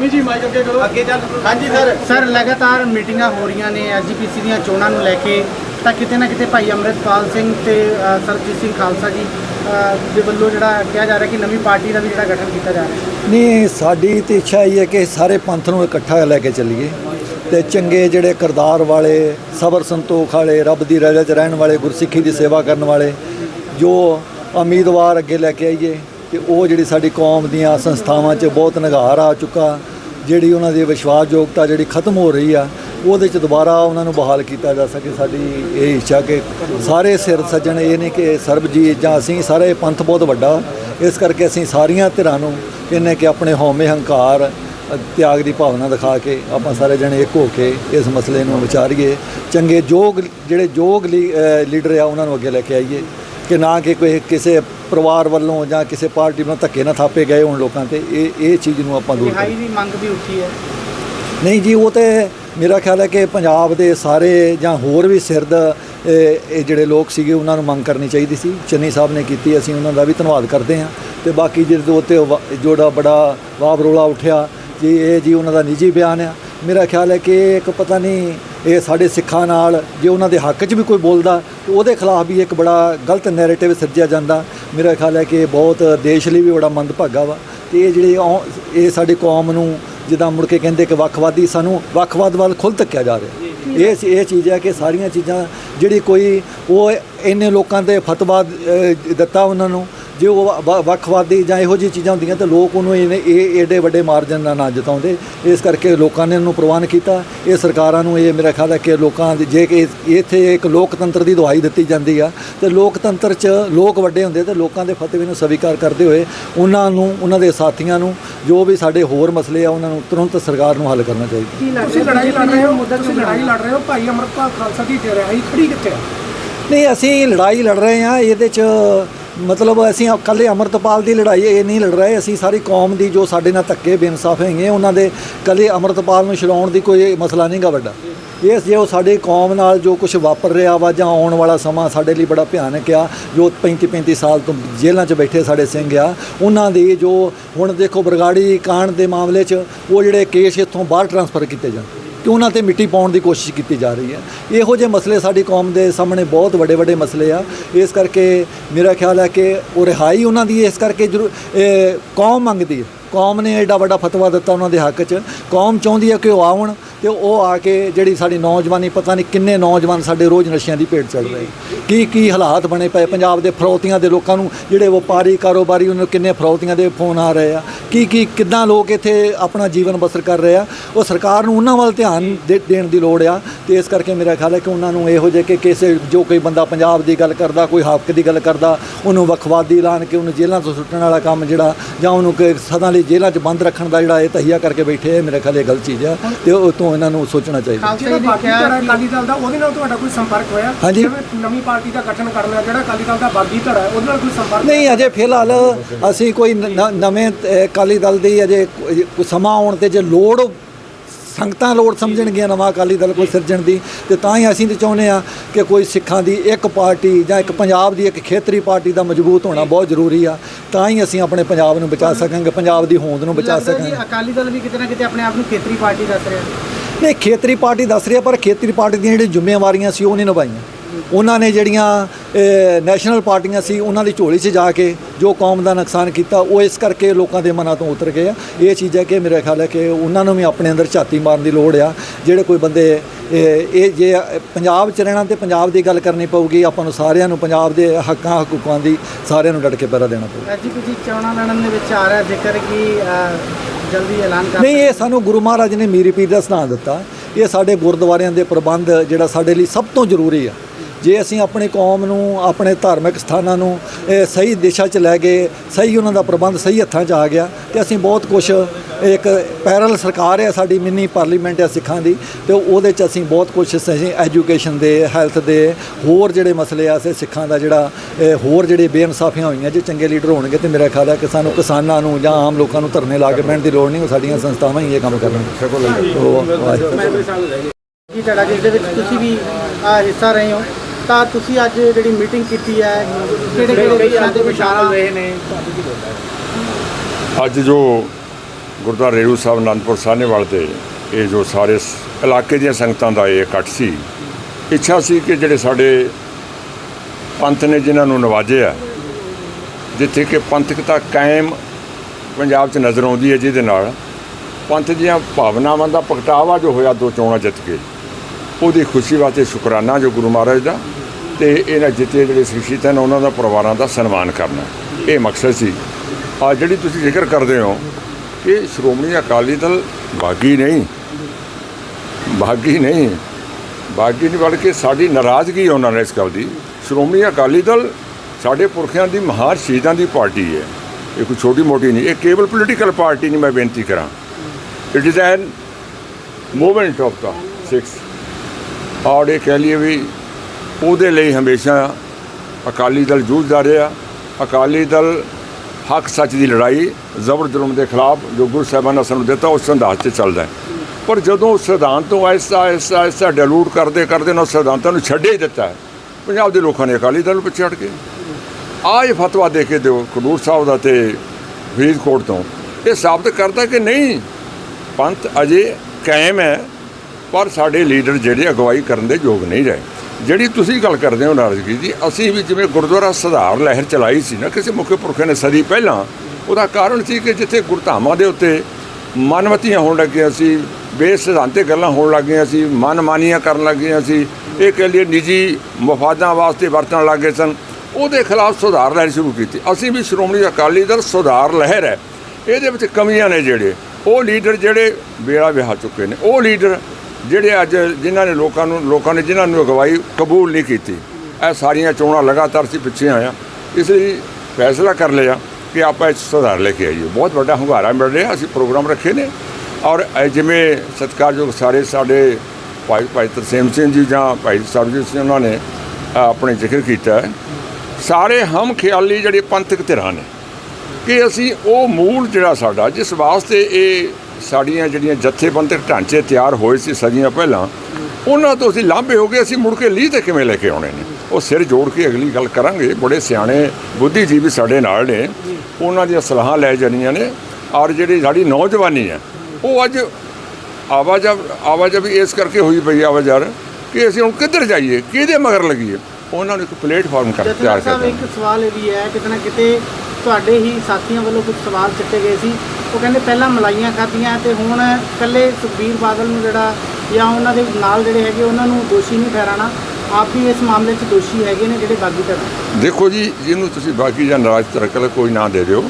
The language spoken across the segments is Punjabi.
ਅਮੀ ਜੀ ਮਾਈਕ ਅੱਗੇ ਕਰੋ। ਅੱਗੇ ਚੱਲ। ਹਾਂਜੀ ਸਰ। ਸਰ ਲਗਾਤਾਰ ਮੀਟਿੰਗਾਂ ਹੋ ਰਹੀਆਂ ਨੇ ਐਸਜੀਪੀਸੀ ਦੀਆਂ ਚੋਣਾਂ ਨੂੰ ਲੈ ਕੇ। ਤਾਂ ਕਿਤੇ ਨਾ ਕਿਤੇ ਭਾਈ ਅੰਮ੍ਰਿਤਪਾਲ ਸਿੰਘ ਤੇ ਅ, ਸਰਬਜੀਤ ਸਿੰਘ ਖਾਲਸਾ ਜੀ ਦੇ ਵੱਲੋਂ ਜਿਹੜਾ ਕਿਹਾ ਜਾ ਰਿਹਾ ਕਿ ਨਵੀਂ ਪਾਰਟੀ ਦਾ ਵੀ ਜਿਹੜਾ ਗਠਨ ਕੀਤਾ ਜਾ ਰਿਹਾ। ਨਹੀਂ ਸਾਡੀ ਤੇ ਇੱਛਾ ਇਹ ਹੈ ਕਿ ਸਾਰੇ ਪੰਥ ਨੂੰ ਇਕੱਠਾ ਲੈ ਕੇ ਚੱਲੀਏ। ਤੇ ਚੰਗੇ ਜਿਹੜੇ ਕਰਤਾਰ ਵਾਲੇ ਸਬਰ ਸੰਤੋਖ ਵਾਲੇ ਰੱਬ ਦੀ ਰਜ਼ਾ 'ਚ ਰਹਿਣ ਵਾਲੇ ਗੁਰਸਿੱਖੀ ਦੀ ਸੇਵਾ ਕਰਨ ਵਾਲੇ ਜੋ ਉਮੀਦਵਾਰ ਅੱਗੇ ਲੈ ਕੇ ਆਈਏ ਤੇ ਉਹ ਜਿਹੜੀ ਸਾਡੀ ਕੌਮ ਦੀਆਂ ਸੰਸਥਾਵਾਂ 'ਚ ਬਹੁਤ ਨਿਗਾਰ ਆ ਚੁੱਕਾ, ਜਿਹੜੀ ਉਹਨਾਂ ਦੀ ਵਿਸ਼ਵਾਸਯੋਗਤਾ ਜਿਹੜੀ ਖਤਮ ਹੋ ਰਹੀ ਆ, ਉਹਦੇ 'ਚ ਦੁਬਾਰਾ ਉਹਨਾਂ ਨੂੰ ਬਹਾਲ ਕੀਤਾ ਜਾ ਸਕੇ ਸਾਡੀ ਇਹ ਇੱਛਾ ਕਿ ਸਾਰੇ ਸਿਰ ਸੱਜਣ, ਇਹ ਨਹੀਂ ਕਿ ਸਰਬਜੀਤ ਜਾਂ ਅਸੀਂ ਸਾਰੇ ਪੰਥ ਬਹੁਤ ਵੱਡਾ, ਇਸ ਕਰਕੇ ਅਸੀਂ ਸਾਰੀਆਂ ਧਿਰਾਂ ਨੂੰ ਇਹਨੇ ਕਿ ਆਪਣੇ ਹਉਮੈ ਹੰਕਾਰ ਤਿਆਗ ਦੀ ਭਾਵਨਾ ਦਿਖਾ ਕੇ ਆਪਾਂ ਸਾਰੇ ਜਣੇ ਇੱਕ ਹੋ ਕੇ ਇਸ ਮਸਲੇ ਨੂੰ ਵਿਚਾਰੀਏ, ਚੰਗੇ ਯੋਗ ਜਿਹੜੇ ਯੋਗ ਲੀ- ਲੀਡਰ ਆ ਉਹਨਾਂ ਨੂੰ ਅੱਗੇ ਲੈ ਕੇ ਆਈਏ। ਕਿ ਨਾ ਕਿ ਕੋਈ ਕਿਸੇ ਪਰਿਵਾਰ ਵੱਲੋਂ ਜਾਂ ਕਿਸੇ ਪਾਰਟੀ ਵੱਲੋਂ ਧੱਕੇ ਨਾ ਥਾਪੇ ਗਏ ਹੋਣ ਲੋਕਾਂ ਤੇ ਇਹ ਇਹ ਚੀਜ਼ ਨੂੰ ਆਪਾਂ ਦੂਰ ਕਰੀਏ। ਦੀ ਮੰਗ ਵੀ ਉੱਠੀ ਹੈ। ਨਹੀਂ ਜੀ ਉਹ ਤੇ ਮੇਰਾ ਖਿਆਲ ਹੈ ਕਿ ਪੰਜਾਬ ਦੇ ਸਾਰੇ ਜਾਂ ਹੋਰ ਵੀ ਸਿਰਦ ਇਹ ਜਿਹੜੇ ਲੋਕ ਸੀਗੇ ਉਹਨਾਂ ਨੂੰ ਮੰਗ ਕਰਨੀ ਚਾਹੀਦੀ ਸੀ। ਚੰਨੀ ਸਾਹਿਬ ਨੇ ਕੀਤੀ ਅਸੀਂ ਉਹਨਾਂ ਦਾ ਵੀ ਧੰਨਵਾਦ ਕਰਦੇ ਹਾਂ। ਤੇ ਬਾਕੀ ਜਿਹੜੇ ਉੱਤੇ ਵਾ- ਜਿਹੜਾ ਬੜਾ ਵਾਹ ਰੋਲਾ ਉੱਠਿਆ ਜੀ ਇਹ ਜੀ ਉਹਨਾਂ ਦਾ ਨਿੱਜੀ ਬਿਆਨ ਆ। ਮੇਰਾ ਖਿਆਲ ਹੈ ਕਿ ਇੱਕ ਪਤਾ ਨਹੀਂ ਇਹ ਸਾਡੇ ਸਿੱਖਾਂ ਨਾਲ ਜੇ ਉਹਨਾਂ ਦੇ ਹੱਕ 'ਚ ਵੀ ਕੋਈ ਬੋਲਦਾ, ਤੇ ਉਹਦੇ ਖਿਲਾਫ ਵੀ ਇੱਕ ਬੜਾ ਗਲਤ ਨੈਰੇਟਿਵ ਸਿਰਜਿਆ ਜਾਂਦਾ। ਮੇਰਾ ਖਿਆਲ ਹੈ ਕਿ ਬਹੁਤ ਦੇਸ਼ ਲਈ ਵੀ ਬੜਾ ਮੰਦਭਾਗਾ ਵਾ। ਤੇ ਇਹ ਜਿਹੜੇ ਔ- ਇਹ ਸਾਡੀ ਕੌਮ ਨੂੰ ਜਿੱਦਾਂ ਮੁੜ ਕੇ ਕਹਿੰਦੇ ਕਿ ਵੱਖਵਾਦੀ ਸਾਨੂੰ ਵੱਖਵਾਦ ਵੱਲ ਖੁੱਲ ਧੱਕਿਆ ਜਾ ਰਿਹਾ। ਇਹ ਇਹ ਚੀਜ਼ ਹੈ ਕਿ ਸਾਰੀਆਂ ਚੀਜ਼ਾਂ ਜਿਹੜੀ ਕੋਈ ਉਹ ਇੰਨੇ ਲੋਕਾਂ ਦੇ ਫਤਵਾ ਦਿੱਤਾ ਉਹਨਾਂ ਨੂੰ ਜੇ ਉਹ ਵੱਖਵਾਦੀ ਜਾਂ ਇਹੋ ਜਿਹੀ ਚੀਜ਼ਾਂ ਹੁੰਦੀਆਂ ਤਾਂ ਲੋਕ ਉਹਨੂੰ ਇਹਨੇ- ਇਹ ਏਡੇ ਵੱਡੇ ਮਾਰਜਨ ਨਾਲ ਨਾ ਜਿਤਾਉਂਦੇ। ਇਸ ਕਰਕੇ ਲੋਕਾਂ ਨੇ ਉਹਨੂੰ ਪ੍ਰਵਾਨ ਕੀਤਾ। ਇਹ ਸਰਕਾਰਾਂ ਨੂੰ ਇਹ ਮੇਰਾ ਖਿਆਲ ਹੈ ਕਿ ਲੋਕਾਂ ਦੇ ਜੇ ਕਿ ਇੱਥੇ ਇੱਕ ਲੋਕਤੰਤਰ ਦੀ ਦਵਾਈ ਦਿੱਤੀ ਜਾਂਦੀ ਆ ਤੇ ਲੋਕਤੰਤਰ 'ਚ ਲੋਕ ਵੱਡੇ ਹੁੰਦੇ ਤੇ ਲੋਕਾਂ ਦੇ ਫਤਵੇ ਨੂੰ ਸਵੀਕਾਰ ਕਰਦੇ ਹੋਏ ਉਹਨਾਂ ਨੂੰ ਉਹਨਾਂ ਦੇ ਸਾਥੀਆਂ ਨੂੰ ਜੋ ਵੀ ਸਾਡੇ ਹੋਰ ਮਸਲੇ ਆ ਉਹਨਾਂ ਨੂੰ ਤੁਰੰਤ ਸਰਕਾਰ ਨੂੰ ਹੱਲ ਕਰਨਾ ਚਾਹੀਦਾ। ਤੁਸੀਂ ਲੜਾਈ ਲੜ ਰਹੇ ਹੋ? ਮੁੱਦਾ ਤੁਸੀਂ ਲੜਾਈ ਲੜ ਰਹੇ ਹੋ? ਭਾਈ ਅਮਰਪਾਲ ਖਾਲਸਾ ਦੀ ਰਿਹਾਈ ਖੜੀ ਕਿੱਥੇ ਆ? ਨਹੀਂ ਅਸੀਂ ਲੜਾਈ ਲੜ ਰਹੇ ਹਾਂ। ਇਹਦੇ 'ਚ ਮਤਲਬ ਅਸੀਂ ਇਕੱਲੇ ਅਮਰਤਪਾਲ ਦੀ ਲੜਾਈ ਇਹ ਨਹੀਂ ਲੜ ਰਹੇ, ਅਸੀਂ ਸਾਰੀ ਕੌਮ ਦੀ ਜੋ ਸਾਡੇ ਨਾਲ ਧੱਕੇ ਬੇਇਨਸਾਫ ਹੈਗੇ, ਉਹਨਾਂ ਦੇ ਇਕੱਲੇ ਅਮਰਤਪਾਲ ਨੂੰ ਛਡਾਉਣ ਦੀ ਕੋਈ ਮਸਲਾ ਨਹੀਂਗਾ ਵੱਡਾ। ਇਸ ਜੇ ਉਹ ਸਾਡੇ ਕੌਮ ਨਾਲ ਜੋ ਕੁਝ ਵਾਪਰ ਰਿਹਾ ਵਾ ਜਾਂ ਆਉਣ ਵਾਲਾ ਸਮਾਂ ਸਾਡੇ ਲਈ ਬੜਾ ਭਿਆਨਕ ਆ, ਜੋ 35 35 ਸਾਲ ਤੋਂ ਜੇਲ੍ਹਾਂ 'ਚ ਬੈਠੇ ਸਾਡੇ ਸਿੰਘ ਆ, ਉਹਨਾਂ ਦੀ ਜੋ ਹੁਣ ਦੇਖੋ ਬਰਗਾੜੀ ਕਾਂਡ ਦੇ ਮਾਮਲੇ 'ਚ ਉਹ ਜਿਹੜੇ ਕੇਸ ਇੱਥੋਂ ਬਾਹਰ ਟਰਾਂਸਫਰ ਕੀਤੇ ਜਾਂਦੇ ਕਿ ਉਹਨਾਂ ਤੇ ਮਿੱਟੀ ਪਾਉਣ ਦੀ ਕੋਸ਼ਿਸ਼ ਕੀਤੀ ਜਾ ਰਹੀ ਹੈ। ਇਹੋ ਜਿਹੇ ਮਸਲੇ ਸਾਡੀ ਕੌਮ ਦੇ ਸਾਹਮਣੇ ਬਹੁਤ ਵੱਡੇ ਵੱਡੇ ਮਸਲੇ ਆ। ਇਸ ਕਰਕੇ ਮੇਰਾ ਖਿਆਲ ਹੈ ਕਿ ਉਹ ਰਿਹਾਈ ਉਹਨਾਂ ਦੀ ਇਸ ਕਰਕੇ ਜ਼ਰੂਰ ਕੌਮ ਮੰਗਦੀ ਹੈ। ਕੌਮ ਨੇ ਐਡਾ ਵੱਡਾ ਫਤਵਾ ਦਿੱਤਾ ਉਹਨਾਂ ਦੇ ਹੱਕ 'ਚ। ਕੌਮ ਚਾਹੁੰਦੀ ਹੈ ਕਿ ਉਹ ਆਉਣ ਤੇ ਉਹ ਆ ਕੇ ਜਿਹੜੀ ਸਾਡੀ ਨੌਜਵਾਨੀ, ਪਤਾ ਨਹੀਂ ਕਿੰਨੇ ਨੌਜਵਾਨ ਸਾਡੇ ਰੋਜ਼ ਨਸ਼ਿਆਂ ਦੀ ਭੇਟ ਚੜ ਰਹੇ। ਕੀ ਕੀ ਹਾਲਾਤ ਬਣੇ ਪਏ? ਪੰਜਾਬ ਦੇ ਫਰੌਤੀਆਂ ਦੇ ਲੋਕਾਂ ਨੂੰ ਜਿਹੜੇ ਵਪਾਰੀ ਕਾਰੋਬਾਰੀ, ਉਹਨਾਂ ਨੂੰ ਕਿੰਨੇ ਫਰੌਤੀਆਂ ਦੇ ਫੋਨ ਆ ਰਹੇ ਆ? ਕੀ ਕੀ, ਕਿੱਦਾਂ ਲੋਕ ਇੱਥੇ ਆਪਣਾ ਜੀਵਨ ਬਸਰ ਕਰ ਰਹੇ ਆ? ਉਹ ਸਰਕਾਰ ਨੂੰ ਉਹਨਾਂ ਵੱਲ ਧਿਆਨ ਦੇ- ਦੇਣ ਦੀ ਲੋੜ ਆ ਤੇ ਇਸ ਕਰਕੇ ਮੇਰਾ ਖਿਆਲ ਹੈ ਕਿ ਉਹਨਾਂ ਨੂੰ ਇਹੋ ਜਿਹੇ ਕਿ ਕਿਸੇ, ਜੋ ਕੋਈ ਬੰਦਾ ਪੰਜਾਬ ਦੀ ਗੱਲ ਕਰਦਾ, ਕੋਈ ਹੱਕ ਦੀ ਗੱਲ ਕਰਦਾ, ਉਹਨੂੰ ਵੱਖਵਾਦੀ ਐਲਾਨ ਕੇ ਉਹਨੂੰ ਜੇਲ੍ਹਾਂ ਤੋਂ ਸੁੱਟਣ ਵਾਲਾ ਕੰਮ ਜਿਹੜਾ ਜਾਂ ਉਹਨੂੰ ਸਦਾ ਲਈ ਜੇਲ੍ਹਾਂ 'ਚ ਬੰਦ ਰੱਖਣ ਦਾ ਜਿਹੜਾ ਇਹ ਤਹੀਆ ਕਰਕੇ ਬੈਠੇ ਆ ਮੇਰੇ ਖਿਆਲ ਇਹ ਗਲਤ ਚੀਜ਼ ਆ ਤੇ ਉਹ ਤੋਂ ਇਹਨਾਂ ਨੂੰ ਸੋਚਣਾ ਚਾਹੀਦਾ ਜਿਹੜਾ ਕਿਹਾ ਧੜਾ ਅਕਾਲੀ ਦਲ ਦਾ ਉਹਦੇ ਨਾਲ ਤੁਹਾਡਾ ਕੋਈ ਸੰਪਰਕ ਹੋਇਆ ਹਾਂਜੀ। ਜਿਵੇਂ ਨਵੀਂ ਪਾਰਟੀ ਦਾ ਗਠਨ ਕਰਨਾ ਜਿਹੜਾ ਅਕਾਲੀ ਦਲ ਦਾ ਬਾਗੀ ਧੜਾ ਹੈ ਉਹਦੇ ਨਾਲ ਕੋਈ ਸੰਪਰਕ ਨਹੀਂ ਅਜੇ ਫਿਲਹਾਲ ਅਸੀਂ ਕੋਈ ਨ- ਨ- ਨਵੇਂ ਅ, ਅਕਾਲੀ ਦਲ ਦੀ ਅਜੇ ਕੋਈ ਕੋਈ ਸਮਾਂ ਆਉਣ ਤੇ ਜੇ ਲੋੜ ਸੰਗਤਾਂ ਲੋੜ ਸਮਝਣਗੀਆਂ ਨਵਾਂ ਅਕਾਲੀ ਦਲ ਕੋਈ ਸਿਰਜਣ ਦੀ ਤੇ ਤਾਂ ਹੀ ਅਸੀਂ ਤੇ ਚਾਹੁੰਦੇ ਆ ਕਿ ਕੋਈ ਸਿੱਖਾਂ ਦੀ ਇੱਕ ਪਾਰਟੀ ਜਾਂ ਇੱਕ ਪੰਜਾਬ ਦੀ ਇੱਕ ਖੇਤਰੀ ਪਾਰਟੀ ਦਾ ਮਜ਼ਬੂਤ ਹੋਣਾ ਬਹੁਤ ਜ਼ਰੂਰੀ ਆ। ਤਾਂ ਹੀ ਅਸੀਂ ਆਪਣੇ ਪੰਜਾਬ ਨੂੰ ਬਚਾ ਸਕਾਂਗੇ ਪੰਜਾਬ ਦੀ ਹੋਂਦ ਨੂੰ ਬਚਾ ਸਕਾਂਗੇ। ਅਕਾਲੀ ਦਲ ਵੀ ਕਿਤੇ ਨਾ ਕਿਤੇ ਆਪਣੇ ਆਪ ਨੂੰ ਖੇਤਰੀ ਪਾਰਟੀ ਦੱਸ ਰਿਹਾ। ਨਹੀਂ ਖੇਤਰੀ ਪਾਰਟੀ ਦੱਸ ਰਹੀ ਪਰ ਖੇਤਰੀ ਪਾਰਟੀ ਦੀਆਂ ਜਿਹੜੀਆਂ ਜ਼ਿੰਮੇਵਾਰੀਆਂ ਸੀ ਉਹ ਨਹੀਂ ਨਿਭਾਈਆਂ। ਉਹਨਾਂ ਨੇ ਜਿਹੜੀਆਂ ਨੈਸ਼ਨਲ ਪਾਰਟੀਆਂ ਸੀ ਉਹਨਾਂ ਦੀ ਝੋਲੀ 'ਚ ਜਾ ਕੇ ਜੋ ਕੌਮ ਦਾ ਨੁਕਸਾਨ ਕੀਤਾ ਉਹ ਇਸ ਕਰਕੇ ਲੋਕਾਂ ਦੇ ਮਨਾਂ ਤੋਂ ਉਤਰ ਗਏ ਆ। ਇਹ ਚੀਜ਼ ਹੈ ਕਿ ਮੇਰੇ ਖਿਆਲ ਹੈ ਕਿ ਉਹਨਾਂ ਨੂੰ ਵੀ ਆਪਣੇ ਅੰਦਰ ਝਾਤੀ ਮਾਰਨ ਦੀ ਲੋੜ ਆ। ਜਿਹੜੇ ਕੋਈ ਬੰਦੇ ਇਹ ਜੇ ਪੰਜਾਬ 'ਚ ਰਹਿਣਾ ਤੇ ਪੰਜਾਬ ਦੀ ਗੱਲ ਕਰਨੀ ਪਊਗੀ ਆਪਾਂ ਨੂੰ ਸਾਰਿਆਂ ਨੂੰ ਪੰਜਾਬ ਦੇ ਹੱਕਾਂ ਹਕੂਕਾਂ ਦੀ ਸਾਰਿਆਂ ਨੂੰ ਡਟ ਕੇ ਪਹਿਰਾ ਦੇਣਾ ਪਊਗਾ ਐਸਜੀਪੀਸੀ ਚੋਣਾਂ ਲੜਨ ਦੇ ਵਿੱਚ ਆ ਰਿਹਾ ਜ਼ਿਕਰ ਕਿ ਜਲਦੀ ਐਲਾਨ ਕਰ ਨਹੀਂ ਇਹ ਸਾਨੂੰ ਗੁਰੂ ਮਹਾਰਾਜ ਨੇ ਮੀਰੀ ਪੀਰ ਦਾ ਸਥਾਨ ਦਿੱਤਾ। ਇਹ ਸਾਡੇ ਗੁਰਦੁਆਰਿਆਂ ਦੇ ਪ੍ਰਬੰਧ ਜਿਹੜਾ ਸਾਡੇ ਲਈ ਸਭ ਤੋਂ ਜ਼ਰੂਰੀ ਆ। ਜੇ ਅਸੀਂ ਆਪਣੀ ਕੌਮ ਨੂੰ ਆਪਣੇ ਧਾਰਮਿਕ ਸਥਾਨਾਂ ਨੂੰ ਇਹ ਸਹੀ ਦਿਸ਼ਾ 'ਚ ਲੈ ਗਏ ਸਹੀ ਉਹਨਾਂ ਦਾ ਪ੍ਰਬੰਧ ਸਹੀ ਹੱਥਾਂ 'ਚ ਆ ਗਿਆ ਤੇ ਅਸੀਂ ਬਹੁਤ ਕੁਝ ਇੱਕ ਪੈਰਲ ਸਰਕਾਰ ਹੈ ਸਾਡੀ ਮਿੰਨੀ ਪਾਰਲੀਮੈਂਟ ਹੈ ਸਿੱਖਾਂ ਦੀ ਤੇ ਉਹਦੇ 'ਚ ਅਸੀਂ ਬਹੁਤ ਕੁਝ ਅਸੀਂ ਐਜੂਕੇਸ਼ਨ ਦੇ ਹੈਲਥ ਦੇ ਹੋਰ ਜਿਹੜੇ ਮਸਲੇ ਆ ਸੇ ਸਿੱਖਾਂ ਦਾ ਜਿਹੜਾ ਹੋਰ ਜਿਹੜੇ ਬੇਇਨਸਾਫੀਆਂ ਹੋਈਆਂ ਜੇ ਚੰਗੇ ਲੀਡਰ ਹੋਣਗੇ ਤੇ ਮੇਰਾ ਖਿਆਲ ਹੈ ਕਿ ਸਾਨੂੰ ਕਿਸਾਨਾਂ ਨੂੰ ਜਾਂ ਆਮ ਲੋਕਾਂ ਨੂੰ ਧਰਨੇ ਲਾ ਕੇ ਬਹਿਣ ਦੀ ਲੋੜ ਨਹੀਂ ਉਹ ਸਾਡੀਆਂ ਸੰਸਥਾਵਾਂ ਹੀ ਇਹ ਕੰਮ ਕਰਨਗੀਆਂ। ਕੀ ਧੜਾ ਜਿਸ ਦੇ ਵਿੱਚ ਤੁਸੀਂ ਵੀ ਹਿੱਸਾ ਰਹੇ ਹੋ? ਤਾਂ ਤੁਸੀਂ ਅੱਜ ਜਿਹੜੀ ਮੀਟਿੰਗ ਕੀਤੀ ਹੈ ਕਿਹੜੇ ਕਿਹੜੇ ਵਿਸ਼ਿਆਂ ਦੇ ਵਿਚਾਰ ਹੋਏ ਨੇ? ਅੱਜ ਜੋ ਗੁਰਦੁਆਰਾ ਰੇਰੂ ਸਾਹਿਬ ਅਨੰਦਪੁਰ ਸਾਹਨੇਵਾਲ ਦੇ ਇਹ ਜੋ ਸਾਰੇ ਇਲਾਕੇ ਦੀਆਂ ਸੰਗਤਾਂ ਦਾ ਇਹ ਇਕੱਠ ਸੀ। ਇੱਛਾ ਸੀ ਕਿ ਜਿਹੜੇ ਸਾਡੇ ਪੰਥ ਨੇ ਜਿਨ੍ਹਾਂ ਨੂੰ ਨਵਾਜਿਆ ਜਿੱਥੇ ਕਿ ਪੰਥਕਤਾ ਕਾਇਮ ਪੰਜਾਬ 'ਚ ਨਜ਼ਰ ਆਉਂਦੀ ਹੈ ਜਿਹਦੇ ਨਾਲ ਪੰਥ ਦੀਆਂ ਭਾਵਨਾਵਾਂ ਦਾ ਪ੍ਰਗਟਾਵਾ ਜੋ ਹੋਇਆ ਦੋ ਚੋਣਾਂ ਜਿੱਤ ਕੇ ਉਹਦੀ ਖੁਸ਼ੀ ਵਾਸਤੇ ਸ਼ੁਕਰਾਨਾ ਜੋ ਗੁਰੂ ਮਹਾਰਾਜ ਦਾ ਤੇ ਇਹਨਾਂ ਜਿੱਤੇ ਜਿਹੜੇ ਸ਼ਖਸੀਅਤ ਹਨ, ਉਹਨਾਂ ਦਾ ਪਰਿਵਾਰਾਂ ਦਾ ਸਨਮਾਨ ਕਰਨਾ। ਇਹ ਮਕਸਦ ਸੀ। ਆ ਜਿਹੜੀ ਤੁਸੀਂ ਜ਼ਿਕਰ ਕਰਦੇ ਹੋ ਕਿ ਸ਼੍ਰੋਮਣੀ ਅਕਾਲੀ ਦਲ ਬਾਗੀ ਨਹੀਂ। ਬਾਗੀ ਨਹੀਂ। ਬਾਗੀ ਨਹੀਂ ਬਲਕਿ ਸਾਡੀ ਨਾਰਾਜ਼ਗੀ ਉਹਨਾਂ ਨੇ ਇਸ ਗੱਲ ਦੀ। ਸ਼੍ਰੋਮਣੀ ਅਕਾਲੀ ਦਲ ਸਾਡੇ ਪੁਰਖਿਆਂ ਦੀ ਮਹਾਨ ਸ਼ਹੀਦਾਂ ਦੀ ਪਾਰਟੀ ਹੈ। ਇਹ ਕੋਈ ਛੋਟੀ ਮੋਟੀ ਨਹੀਂ। ਇਹ ਕੇਵਲ ਪੋਲੀਟੀਕਲ ਪਾਰਟੀ ਨਹੀਂ ਮੈਂ ਬੇਨਤੀ ਕਰਾਂ। It is an movement of the six ਔਰ ਇਹ ਕਹਿ ਲਈਏ ਵੀ ਉਹਦੇ ਲਈ ਹਮੇਸ਼ਾ ਅਕਾਲੀ ਦਲ ਜੂਝਦਾ ਰਿਹਾ। ਅਕਾਲੀ ਦਲ ਹੱਕ ਸੱਚ ਦੀ ਲੜਾਈ ਜ਼ਬਰ ਜ਼ੁਲਮ ਦੇ ਖਿਲਾਫ ਜੋ ਗੁਰੂ ਸਾਹਿਬਾਨ ਨੇ ਸਾਨੂੰ ਦਿੱਤਾ, ਉਸ ਸਿਧਾਂਤ 'ਚ ਚੱਲਦਾ ਪਰ ਜਦੋਂ ਉਸ ਸਿਧਾਂਤ ਤੋਂ ਆਹਿਸਤਾ ਆਹਿਸਤਾ ਆਹਿਸਤਾ ਡਿਲੂਟ ਕਰਦੇ ਕਰਦੇ ਉਹਨਾਂ ਸਿਧਾਂਤਾਂ ਨੂੰ ਛੱਡੇ ਹੀ ਦਿੱਤਾ ਪੰਜਾਬ ਦੇ ਲੋਕਾਂ ਨੇ ਅਕਾਲੀ ਦਲ ਪਿੱਛੇ ਹਟ ਕੇ। ਆਹ ਇਹ ਫਤਵਾ ਦੇ ਕੇ ਦਿਓ ਖਡੂਰ ਸਾਹਿਬ ਦਾ ਤੇ ਫਰੀਦਕੋਟ ਤੋਂ। ਇਹ ਸਾਬਤ ਕਰਦਾ ਕਿ ਨਹੀਂ, ਪੰਥ ਅਜੇ ਕਾਇਮ ਹੈ, ਪਰ ਸਾਡੇ ਲੀਡਰ ਜਿਹੜੇ ਅਗਵਾਈ ਕਰਨ ਦੇ ਯੋਗ ਨਹੀਂ ਰਹੇ। ਜਿਹੜੀ ਤੁਸੀਂ ਗੱਲ ਕਰਦੇ ਹੋ ਨਾਰਾਜ਼ਗੀ ਜੀ, ਅਸੀਂ ਵੀ ਜਿਵੇਂ ਗੁਰਦੁਆਰਾ ਸੁਧਾਰ ਲਹਿਰ ਚਲਾਈ ਸੀ ਨਾ, ਕਿਸੇ ਮੁੱਖ ਪੁਰਖ ਨੇ ਸਦੀ ਪਹਿਲਾਂ, ਉਹਦਾ ਕਾਰਨ ਸੀ ਕਿ ਜਿੱਥੇ ਗੁਰਧਾਮਾਂ ਦੇ ਉੱਤੇ ਮਨਮਤੀਆਂ ਹੋਣ ਲੱਗੀਆਂ ਸੀ, ਬੇਸਿਧਾਂਤੇ ਗੱਲਾਂ ਹੋਣ ਲੱਗੀਆਂ ਸੀ, ਮਨਮਾਨੀਆਂ ਕਰਨ ਲੱਗੀਆਂ ਸੀ, ਇਹ ਕਹਿ ਲਈਏ ਨਿੱਜੀ ਮਫਾਦਾਂ ਵਾਸਤੇ ਵਰਤਣ ਲੱਗੇ ਸਨ, ਉਹਦੇ ਖਿਲਾਫ ਸੁਧਾਰ ਲਹਿਰ ਸ਼ੁਰੂ ਕੀਤੀ। ਅਸੀਂ ਵੀ ਸ਼੍ਰੋਮਣੀ ਅਕਾਲੀ ਦਲ ਸੁਧਾਰ ਲਹਿਰ ਹੈ, ਇਹਦੇ ਵਿੱਚ ਕਮੀਆਂ ਨੇ ਜਿਹੜੇ, ਉਹ ਲੀਡਰ ਜਿਹੜੇ ਬੇੜਾ ਵਿਹਾ ਚੁੱਕੇ ਨੇ, ਉਹ ਲੀਡਰ ਜਿਹੜੇ ਅੱਜ ਜਿਨ੍ਹਾਂ ਨੇ ਲੋਕਾਂ ਨੂੰ ਲੋਕਾਂ ਨੇ ਜਿਨ੍ਹਾਂ ਨੂੰ ਅਗਵਾਈ ਕਬੂਲ ਨਹੀਂ ਕੀਤੀ, ਇਹ ਸਾਰੀਆਂ ਚੋਣਾਂ ਲਗਾਤਾਰ ਸੀ ਪਿੱਛੇ ਆਇਆ ਇਸ ਲਈ ਫੈਸਲਾ ਕਰ ਲਿਆ ਕਿ ਆਪਾਂ ਇਹ 'ਚ ਸੁਧਾਰ ਲੈ ਕੇ ਆਈਏ। ਬਹੁਤ ਵੱਡਾ ਹੁੰਗਾਰਾ ਮਿਲ ਰਿਹਾ, ਅਸੀਂ ਪ੍ਰੋਗਰਾਮ ਰੱਖੇ ਨੇ। ਔਰ ਜਿਵੇਂ ਸਤਿਕਾਰਯੋਗ ਸਾਰੇ ਸਾਡੇ ਭਾਈ ਭਾਈ ਤਰਸੇਮ ਸਿੰਘ ਜੀ ਜਾਂ ਭਾਈ ਸਰਜੀਤ ਸਿੰਘ ਉਹਨਾਂ ਨੇ ਆਪਣੇ ਜ਼ਿਕਰ ਕੀਤਾ ਸਾਰੇ ਹਮ ਖਿਆਲੀ ਜਿਹੜੇ ਪੰਥਕ ਧਿਰਾਂ ਨੇ ਕਿ ਅਸੀਂ ਉਹ ਮੂਲ ਜਿਹੜਾ ਸਾਡਾ, ਜਿਸ ਵਾਸਤੇ ਇਹ ਸਾਡੀਆਂ ਜਿਹੜੀਆਂ ਜਥੇਬੰਦਕ ਢਾਂਚੇ ਤਿਆਰ ਹੋਏ ਸੀ ਸਦੀਆਂ ਪਹਿਲਾਂ ਉਹਨਾਂ ਤੋਂ ਅਸੀਂ ਲਾਂਭੇ ਹੋ ਗਏ ਅਸੀਂ ਮੁੜ ਕੇ ਲੀਹ ਤੇ ਕਿਵੇਂ ਲੈ ਕੇ ਆਉਣੇ ਨੇ? ਉਹ ਸਿਰ ਜੋੜ ਕੇ ਅਗਲੀ ਗੱਲ ਕਰਾਂਗੇ। ਬੜੇ ਸਿਆਣੇ ਬੁੱਧੀਜੀਵੀ ਸਾਡੇ ਨਾਲ ਨੇ। ਉਹਨਾਂ ਦੀਆਂ ਸਲਾਹਾਂ ਲੈ ਜਾਣੀਆਂ ਨੇ। ਔਰ ਜਿਹੜੀ ਸਾਡੀ ਨੌਜਵਾਨੀ ਹੈ ਉਹ ਅੱਜ ਆਵਾਜ਼ਾਂ ਆਵਾਜ਼ਾਂ ਵੀ ਇਸ ਕਰਕੇ ਹੋਈ ਪਈ ਆਵਾਜ਼ਾਰ ਕਿ ਅਸੀਂ ਹੁਣ ਕਿੱਧਰ ਜਾਈਏ? ਕਿਹਦੇ ਮਗਰ ਲੱਗੀਏ? ਉਹਨਾਂ ਨੂੰ ਇੱਕ ਪਲੇਟਫਾਰਮ ਕਰ ਤਿਆਰ ਇੱਕ ਸਵਾਲ ਇਹ ਵੀ ਹੈ ਕਿਤੇ ਨਾ ਕਿਤੇ ਤੁਹਾਡੇ ਹੀ ਸਾਥੀਆਂ ਵੱਲੋਂ ਕੁਝ ਸਵਾਲ ਚੱਕੇ ਗਏ ਸੀ ਉਹ ਕਹਿੰਦੇ ਪਹਿਲਾਂ ਮਲਾਈਆਂ ਖਾਧੀਆਂ ਤੇ ਹੁਣ ਇਕੱਲੇ ਸੁਖਬੀਰ ਬਾਦਲ ਨੂੰ ਜਿਹੜਾ, ਜਾਂ ਉਹਨਾਂ ਦੇ ਨਾਲ ਜਿਹੜੇ ਹੈਗੇ ਉਹਨਾਂ ਨੂੰ ਦੋਸ਼ੀ ਨਹੀਂ ਠਹਿਰਾਣਾ ਆਪ ਵੀ ਇਸ ਮਾਮਲੇ 'ਚ ਦੋਸ਼ੀ ਹੈਗੇ ਨੇ ਜਿਹੜੇ ਬਾਗੀ ਧਿਰ ਦੇਖੋ ਜੀ, ਜਿਹਨੂੰ ਤੁਸੀਂ ਬਾਕੀ ਜਾਂ ਨਾਰਾਜ਼ ਤਰਕਲ ਕੋਈ ਨਾ ਦੇ ਦਿਓ,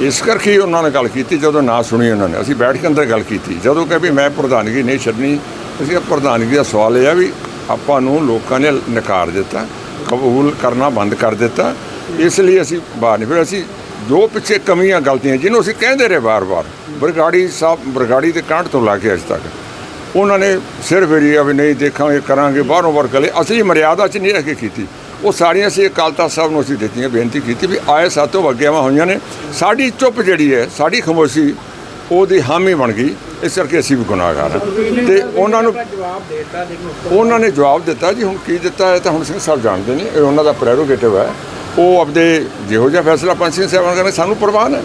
ਇਸ ਕਰਕੇ ਉਹਨਾਂ ਨੇ ਗੱਲ ਕੀਤੀ, ਜਦੋਂ ਨਾ ਸੁਣੀ ਉਹਨਾਂ ਨੇ। ਅਸੀਂ ਬੈਠ ਕੇ ਅੰਦਰ ਗੱਲ ਕੀਤੀ, ਜਦੋਂ ਕਿ ਵੀ ਮੈਂ ਪ੍ਰਧਾਨਗੀ ਨਹੀਂ ਛੱਡਣੀ, ਅਸੀਂ ਪ੍ਰਧਾਨਗੀ ਦਾ ਸਵਾਲ ਇਹ ਆ ਵੀ ਆਪਾਂ ਨੂੰ ਲੋਕਾਂ ਨੇ ਨਕਾਰ ਦਿੱਤਾ, ਕਬੂਲ ਕਰਨਾ ਬੰਦ ਕਰ ਦਿੱਤਾ, ਇਸ ਲਈ ਅਸੀਂ ਬਾਹਰ ਨਹੀਂ ਫਿਰ ਅਸੀਂ ਜੋ ਪਿੱਛੇ ਕਮੀਆਂ ਗਲਤੀਆਂ ਜਿਹਨੂੰ ਅਸੀਂ ਕਹਿੰਦੇ ਰਹੇ ਵਾਰ-ਵਾਰ, ਬਰਗਾੜੀ ਸਾਹਿਬ, ਬਰਗਾੜੀ ਦੇ ਕਾਂਡ ਤੋਂ ਲਾ ਕੇ ਅੱਜ ਤੱਕ, ਉਹਨਾਂ ਨੇ ਸਿਰ ਫੇਰੀ ਆ ਵੀ ਨਹੀਂ ਦੇਖਾਂਗੇ ਕਰਾਂਗੇ, ਬਾਹਰੋਂ ਬਾਹਰ ਕਲੇ ਅਸੀਂ ਮਰਿਆਦਾ 'ਚ ਨਹੀਂ ਰਹਿ ਕੇ ਕੀਤੀ। ਉਹ ਸਾਰੀਆਂ ਅਸੀਂ ਅਕਾਲ ਤਖਤ ਸਾਹਿਬ ਨੂੰ ਅਸੀਂ ਦਿੱਤੀਆਂ, ਬੇਨਤੀ ਕੀਤੀ ਵੀ ਆਏ ਸਾਤੋਂ ਵਗਿਆਵਾਂ ਹੋਈਆਂ ਨੇ। ਸਾਡੀ ਚੁੱਪ ਜਿਹੜੀ ਹੈ, ਸਾਡੀ ਖਾਮੋਸ਼ੀ, ਉਹਦੀ ਹਾਮੀ ਬਣ ਗਈ। ਇਸ ਕਰਕੇ ਅਸੀਂ ਵੀ ਗੁਨਾਹਗਾਰ ਹਾਂ। ਤੇ ਉਹਨਾਂ ਨੂੰ ਜਵਾਬ ਦੇਤਾ ਦੇਖੋ ਉਹਨਾਂ ਨੇ ਜਵਾਬ ਦਿੱਤਾ, ਜੀ ਹੁਣ ਕੀ ਦਿੱਤਾ ਹੈ ਤਾਂ ਹੁਣ ਸਿੰਘ ਸਾਹਿਬ ਜਾਣਦੇ ਨੇ, ਇਹ ਉਹਨਾਂ ਦਾ ਪ੍ਰੈਰੋਗੇਟਿਵ ਹੈ। ਉਹ ਆਪਦੇ ਜਿਹੋ ਜਿਹਾ ਫੈਸਲਾ ਪੰਜ ਸਿੰਘ ਸਾਹਿਬਾਨ ਕਰਨੇ ਸਾਨੂੰ ਪ੍ਰਵਾਨ ਹੈ।